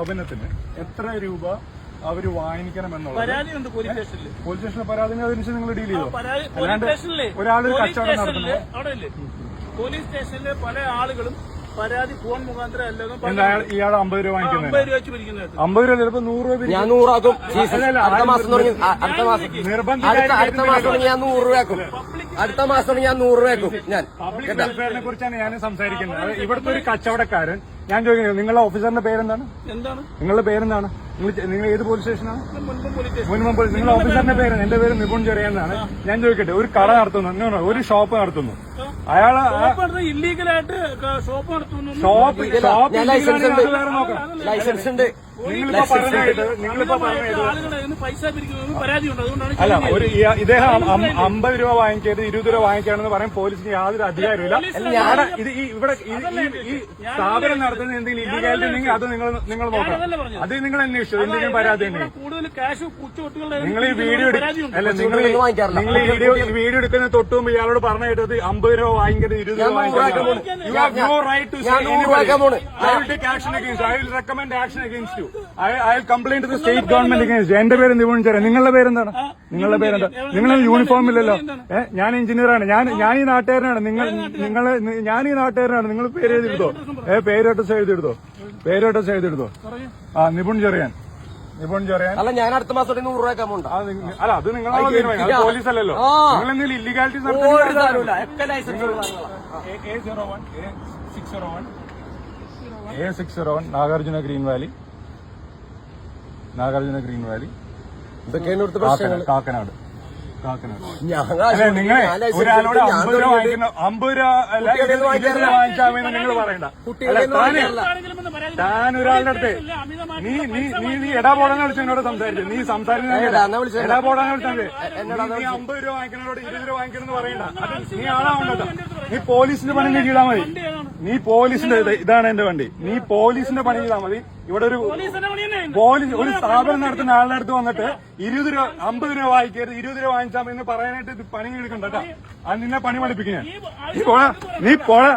സ്ഥാപനത്തിന് എത്ര രൂപ അവർ വാങ്ങിക്കണം എന്നുള്ളത് പരാതിയുണ്ട് പോലീസ് സ്റ്റേഷനിൽ പോലീസ് സ്റ്റേഷനിൽ പരാതി അതനുസരിച്ച് നിങ്ങൾ ഡീൽ ചെയ്തോ? പരാതി പോലീസ് അല്ലാണ്ട് സ്റ്റേഷനിലെ ഒരാൾ ഒരു കച്ചവടം സ്റ്റേഷനിലെ നടത്തുന്നു. അവിടെ പോലീസ് സ്റ്റേഷനിലെ പല ആളുകളും പരാതി ഫോൺ മുഖാന്തരം അല്ലെന്നും ഇയാൾ അമ്പത് രൂപ അമ്പത് രൂപ വെച്ച് പിരിക്കുന്നത് അമ്പത് രൂപ ചിലപ്പോ നൂറ് രൂപ. ഞാൻ നൂറാക്കും. അടുത്ത മാസം തുടങ്ങി അടുത്ത മാസം. നിർബന്ധം അടുത്ത മാസം തുടങ്ങി ഞാൻ നൂറ് രൂപയാക്കും അടുത്ത മാസം തുടങ്ങി ഞാൻ നൂറ് രൂപയാക്കും ഞാൻ പബ്ലിക് വെൽഫെയറിനെ കുറിച്ചാണ് ഞാൻ സംസാരിക്കുന്നത്. ഇവിടുത്തെ ഒരു കച്ചവടക്കാരൻ ഞാൻ ചോദിക്കുന്നത് നിങ്ങളുടെ ഓഫീസറിന്റെ പേരെന്താണ്? എന്താണ്? നിങ്ങളുടെ പേരെന്താണ്? നിങ്ങൾ നിങ്ങൾ ഏത് പോലീസ് സ്റ്റേഷനാണ് മുൻപ് പോലീസ് നിങ്ങളുടെ ഓഫീസറിന്റെ പേര് എന്റെ പേര് നിപുൺ ചെറിയെന്നാണ്. ഞാൻ ചോദിക്കട്ടെ ഒരു കട നടത്തുന്നു. ഒരു ഷോപ്പ് നടത്തുന്നു. അയാൾ ഷോപ്പ് ഇല്ലീഗലായിട്ട് ഷോപ്പ് നടത്തുന്നു. ഷോപ്പ് ഷോപ്പ് ലൈസൻസ് ഉണ്ട്. അല്ല ഒരു ഇദ്ദേഹം അമ്പത് രൂപ വാങ്ങിക്കരുത് ഇരുപത് രൂപ വാങ്ങിക്കാണെന്ന് പറയാൻ പോലീസിന് യാതൊരു അധികാരമില്ല ഇത് ഇവിടെ ഈ സ്ഥാപനം നടത്തുന്ന എന്തെങ്കിലും ഇല്ലീഗാലിറ്റി ഉണ്ടെങ്കിൽ അത് നിങ്ങൾ നിങ്ങൾ നോക്കണം. അത് നിങ്ങൾ അന്വേഷിച്ചു. എന്തെങ്കിലും പരാതി ഉണ്ടെങ്കിൽ. കൂടുതൽ ക്യാഷ് കുച്ചുകൊട്ടുകളുടെ നിങ്ങൾ ഈ വീഡിയോ എടുക്ക- അല്ല നിങ്ങൾ. നിങ്ങൾ ഈ വീഡിയോ ഈ വീഡിയോ എടുക്കുന്ന തൊട്ട് മുമ്പ് ഇയാളോട് പറഞ്ഞു കേട്ടത് അമ്പത് രൂപ വാങ്ങിക്കരുത് ഇരുപത് രൂപ വാങ്ങിക്കരുത്. I will complaint to the state government against എന്റെ പേര് നിപുൺ ചേരാൻ. നിങ്ങളുടെ പേരെന്താണ്? നിങ്ങളുടെ പേരെന്താ? നിങ്ങൾ യൂണിഫോം ഇല്ലല്ലോ. ഏഹ് ഞാൻ എഞ്ചിനീയറാണ് ഞാൻ ഞാൻ ഈ നാട്ടുകാരനാണ്. നിങ്ങൾ നിങ്ങൾ ഞാൻ ഈ നാട്ടുകാരനാണ്. നിങ്ങൾ പേര് എഴുതിയെടുത്തോ? ഏഹ് പേര് അഡ്രസ് എഴുതിയെടുത്തോ? പേര് അഡ്രസ് എഴുതിയെടുത്തോ? ആ നിപുൺ ചെറിയാൻ. നിപുൺ ചെറിയാൻ. അല്ല ഞാൻ അടുത്ത മാസം നൂറ് പോണ്ട അല്ല അത് നിങ്ങൾ പോലീസ് അല്ലല്ലോ. നിങ്ങൾ എന്തെങ്കിലും illegality. A zero one A six zero one A six zero one Nagarjuna green valley. Nagarjuna green valley. ഇതൊക്കെയാണ് ഇവിടുത്തെ പ്രശ്നങ്ങൾ കാക്കനാട്. നിങ്ങളെ ഒരാളോട് അമ്പത് രൂപ തുടങ്ങിയിട്ട് വാങ്ങിക്കുന്ന അമ്പത് രൂപ അല്ല ഇരുപത് രൂപ വാങ്ങിച്ചാൽ നിങ്ങൾ പറയണ്ട. താൻ ഒരാളുടെ അടുത്ത് നീ നീ നീ നീ എടാ പോടാന്ന് വിളിച്ചു എന്നോട് സംസാരിച്ചു നീ സംസാരിക്കുന്നത് എടാ, എന്നാ വിളിച്ചത്? നീ അമ്പത് രൂപ വാങ്ങിക്കുന്നതോട് ഇരുപത് രൂപ വാങ്ങിക്കണം എന്ന് പറയണ്ട നീ ആളാവണ്ടോ നീ പോലീസിന്റെ പണി നീ ചെയ്താൽ മതി. നീ പോലീസിന്റെ ഇതാണ് എന്റെ വണ്ടി. നീ പോലീസിന്റെ പണി ചെയ്താൽ മതി. ഇവിടെ ഒരു പോലീസ് ഒരു സ്ഥാപനം നടത്തുന്ന ആളുടെ അടുത്ത് വന്നിട്ട് ഇരുപത് രൂപ അമ്പത് രൂപ വാങ്ങിക്കരുത് ഇരുപത് രൂപ വാങ്ങിച്ചാൽ മതി എന്ന് പറയാനായിട്ട് പണി എടുക്കണ്ട കേട്ടോ. അത് നിന്നെ പണി പഠിപ്പിക്കാൻ നീ പോഴ നീ പോടാ.